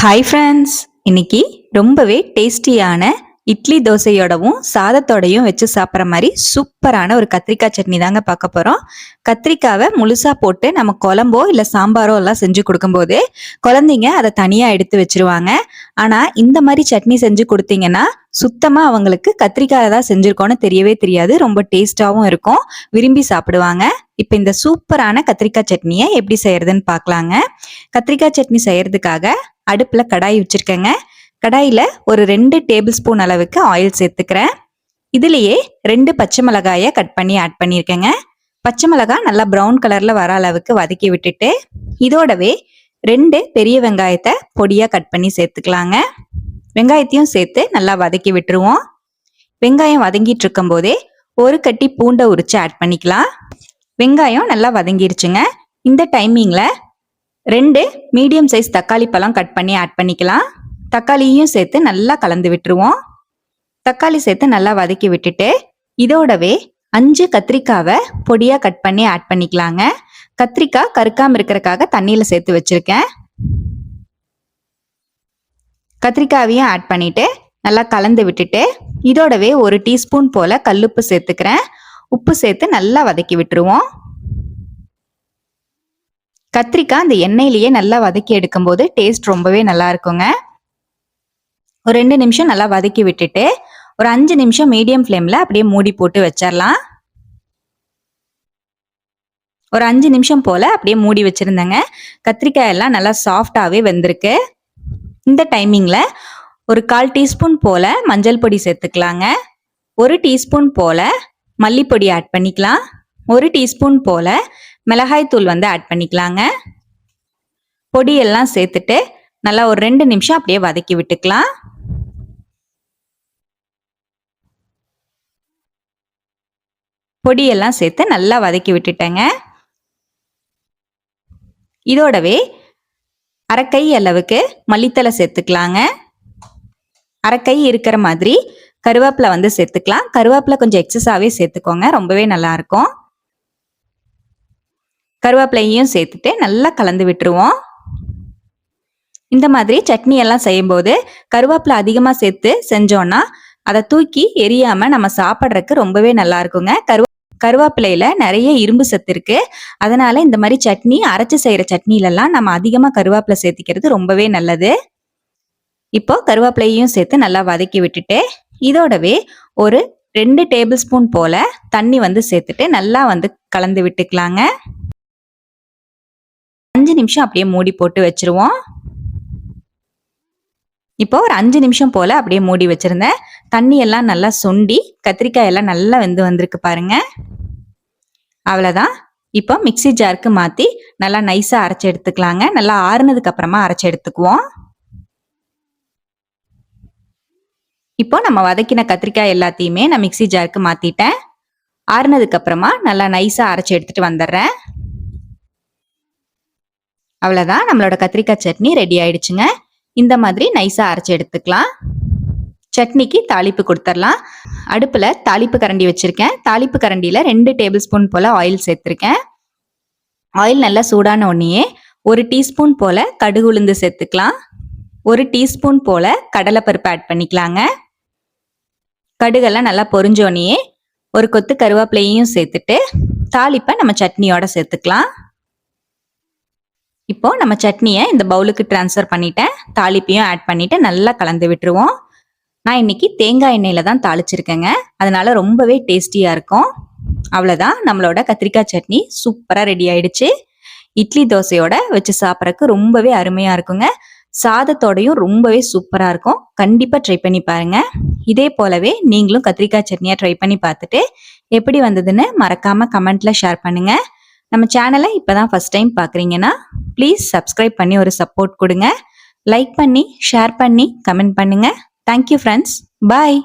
Hi friends இன்னைக்கு ரொம்பவே டேஸ்டியான இட்லி தோசையோடவும் சாதத்தோடையும் வச்சு சாப்பிட்ற மாதிரி சூப்பரான ஒரு கத்திரிக்காய் சட்னி தாங்க பார்க்க போகிறோம் கத்திரிக்காவை முழுசாக போட்டு நம்ம குழம்போ இல்லை சாம்பாரோ எல்லாம் செஞ்சு கொடுக்கும்போது குழந்தைங்க அதை தனியாக எடுத்து வச்சிருவாங்க. ஆனால் இந்த மாதிரி சட்னி செஞ்சு கொடுத்தீங்கன்னா சுத்தமாக அவங்களுக்கு கத்திரிக்காயை தான் செஞ்சுருக்கோன்னு தெரியவே தெரியாது. ரொம்ப டேஸ்டாகவும் இருக்கும். விரும்பி சாப்பிடுவாங்க. இப்போ இந்த சூப்பரான கத்திரிக்காய் சட்னியை எப்படி செய்யறதுன்னு பார்க்கலாங்க கத்திரிக்காய் சட்னி செய்யறதுக்காக அடுப்பில் கடாய் வச்சுருக்கேங்க. கடாயில் ஒரு ரெண்டு டேபிள் ஸ்பூன் அளவுக்கு ஆயில் சேர்த்துக்கிறேன். இதுலேயே ரெண்டு பச்சை மிளகாயை கட் பண்ணி ஆட் பண்ணியிருக்கேங்க பச்சை மிளகாய் நல்லா ப்ரௌன் கலரில் வர அளவுக்கு வதக்கி விட்டுட்டு இதோடவே ரெண்டு பெரிய வெங்காயத்தை பொடியாக கட் பண்ணி சேர்த்துக்கலாங்க. வெங்காயத்தையும் சேர்த்து நல்லா வதக்கி விட்டுருவோம். வெங்காயம் வதங்கிட்டு இருக்கும் போதே ஒரு கட்டி பூண்டை உரிச்சு ஆட் பண்ணிக்கலாம். வெங்காயம் நல்லா வதங்கிருச்சுங்க. இந்த டைமிங்கில் ரெண்டு மீடியம் சைஸ் தக்காளி பழம் கட் பண்ணி ஆட் பண்ணிக்கலாம். தக்காளியும் சேர்த்து நல்லா கலந்து விட்டுருவோம். தக்காளி சேர்த்து நல்லா வதக்கி விட்டுட்டு இதோடவே அஞ்சு கத்திரிக்காவை பொடியாக கட் பண்ணி ஆட் பண்ணிக்கலாங்க. கத்திரிக்காய் கருக்காமல் இருக்கிறக்காக தண்ணியில் சேர்த்து வச்சுருக்கேன். கத்திரிக்காவையும் ஆட் பண்ணிவிட்டு நல்லா கலந்து விட்டுட்டு இதோடவே ஒரு டீஸ்பூன் போல கல்லுப்பு சேர்த்துக்கிறேன். உப்பு சேர்த்து நல்லா வதக்கி விட்டுருவோம். கத்திரிக்காய் அந்த எண்ணெயிலேயே நல்லா வதக்கி எடுக்கும்போது டேஸ்ட் ரொம்பவே நல்லா இருக்குங்க. ஒரு ரெண்டு நிமிஷம் நல்லா வதக்கி விட்டுட்டு ஒரு அஞ்சு நிமிஷம் மீடியம் ஃப்ளேமில் அப்படியே மூடி போட்டு வச்சிடலாம் ஒரு அஞ்சு நிமிஷம் போல் அப்படியே மூடி வச்சுருந்தேங்க. கத்திரிக்காய் எல்லாம் நல்லா சாஃப்டாகவே வெந்திருக்கு. இந்த டைமிங்கில் ஒரு கால் டீஸ்பூன் போல் மஞ்சள் பொடி சேர்த்துக்கலாங்க. ஒரு டீஸ்பூன் போல் மல்லிப்பொடி ஆட் பண்ணிக்கலாம். ஒரு டீஸ்பூன் போல் மிளகாய் தூள் வந்து ஆட் பண்ணிக்கலாங்க. பொடியெல்லாம் சேர்த்துட்டு நல்லா ஒரு ரெண்டு நிமிஷம் அப்படியே வதக்கி விட்டுக்கலாம். பொடியெல்லாம் சேர்த்து நல்லா வதக்கி விட்டுட்டேங்க. இதோடவே அரைக்கை அளவுக்கு மல்லித்தலை சேர்த்துக்கலாங்க. அரைக்கை இருக்கிற மாதிரி கருவேப்பிலை வந்து சேர்த்துக்கலாம். கருவேப்பிலை கொஞ்சம் எக்ஸஸாகவே சேர்த்துக்கோங்க. ரொம்பவே நல்லா இருக்கும் கருவேப்பிலையும் சேர்த்துட்டு நல்லா கலந்து விட்டுருவோம். இந்த மாதிரி சட்னி எல்லாம் செய்யும்போது கருவேப்பிலை அதிகமாக சேர்த்து செஞ்சோன்னா அதை தூக்கி எரியாம நம்ம சாப்பிட்றதுக்கு ரொம்பவே நல்லா இருக்குங்க கருவ கருவேப்பிலையில நிறைய இரும்பு சத்து இருக்கு. அதனால இந்த மாதிரி சட்னி அரைச்சு செய்யற சட்னிலெல்லாம் நம்ம அதிகமாக கருவேப்பிலை சேர்த்திக்கிறது ரொம்பவே நல்லது. இப்போ கருவேப்பிலையும் சேர்த்து நல்லா வதக்கி விட்டுட்டு இதோடவே ஒரு ரெண்டு டேபிள் ஸ்பூன் போல தண்ணி வந்து சேர்த்துட்டு நல்லா வந்து கலந்து விட்டுக்கலாங்க. அஞ்சு நிமிஷம் அப்படியே மூடி போட்டு வச்சிருவோம். இப்போ ஒரு அஞ்சு நிமிஷம் போல அப்படியே மூடி வச்சிருந்தேன். தண்ணி எல்லாம் நல்லா சுண்டி கத்திரிக்காய் எல்லாம் நல்லா வெந்து வந்திருக்கு பாருங்க. அவ்வளோதான் இப்போ மிக்சி ஜாருக்கு மாற்றி நல்லா நைஸாக அரைச்சி எடுத்துக்கலாங்க. நல்லா ஆறுனதுக்கு அப்புறமா அரைச்சி எடுத்துக்குவோம். இப்போ நம்ம வதக்கின கத்திரிக்காய் எல்லாத்தையுமே நான் மிக்சி ஜாருக்கு மாற்றிட்டேன் ஆறுனதுக்கு அப்புறமா நல்லா நைஸாக அரைச்சி எடுத்துட்டு வந்துடுறேன். அவ்வளோதான் நம்மளோட கத்திரிக்காய் சட்னி ரெடி ஆயிடுச்சுங்க. இந்த மாதிரி நைஸாக அரைச்சி எடுத்துக்கலாம். சட்னிக்கு தாளிப்பு கொடுத்துடலாம். அடுப்பில் தாளிப்பு கரண்டி வச்சுருக்கேன். தாளிப்பு கரண்டியில் ரெண்டு டேபிள் ஸ்பூன் போல் ஆயில் சேர்த்துருக்கேன். ஆயில் நல்லா சூடான உடனேயே ஒரு டீஸ்பூன் போல் கடுகு உளுந்து சேர்த்துக்கலாம். ஒரு டீஸ்பூன் போல் கடலைப்பருப்பு ஆட் பண்ணிக்கலாங்க. கடுகெல்லாம் நல்லா பொறிஞ்சோடனே ஒரு கொத்து கருவேப்பிலையும் சேர்த்துட்டு தாளிப்பை நம்ம சட்னியோட சேர்த்துக்கலாம். இப்போ நம்ம சட்னியை இந்த பவுலுக்கு டிரான்ஸ்ஃபர் பண்ணிட்டேன். தாளிப்பையும் ஆட் பண்ணிட்டு நல்லா கலந்து விட்டுருவோம். நான் இன்னைக்கு தேங்காய் எண்ணெயில தான் தாளிச்சிருக்கேங்க. அதனால ரொம்பவே டேஸ்டியா இருக்கும். அவ்வளோதான் நம்மளோட கத்திரிக்காய் சட்னி சூப்பராக ரெடி ஆயிடுச்சு. இட்லி தோசையோட வச்சு சாப்பிட்றதுக்கு ரொம்பவே அருமையா இருக்குங்க. சாதத்தோடையும் ரொம்பவே சூப்பராக இருக்கும். கண்டிப்பாக ட்ரை பண்ணி பாருங்க. இதே போலவே நீங்களும் கத்திரிக்காய் சட்னியாக ட்ரை பண்ணி பார்த்துட்டு எப்படி வந்ததுன்னு மறக்காமல் கமெண்ட்டில் ஷேர் பண்ணுங்கள் நம்ம சேனலை இப்போ தான் ஃபர்ஸ்ட் டைம் பார்க்குறீங்கன்னா ப்ளீஸ் சப்ஸ்கிரைப் பண்ணி ஒரு சப்போர்ட் கொடுங்க. லைக் பண்ணி ஷேர் பண்ணி கமெண்ட் பண்ணுங்கள் தேங்க்யூ ஃப்ரெண்ட்ஸ் பாய்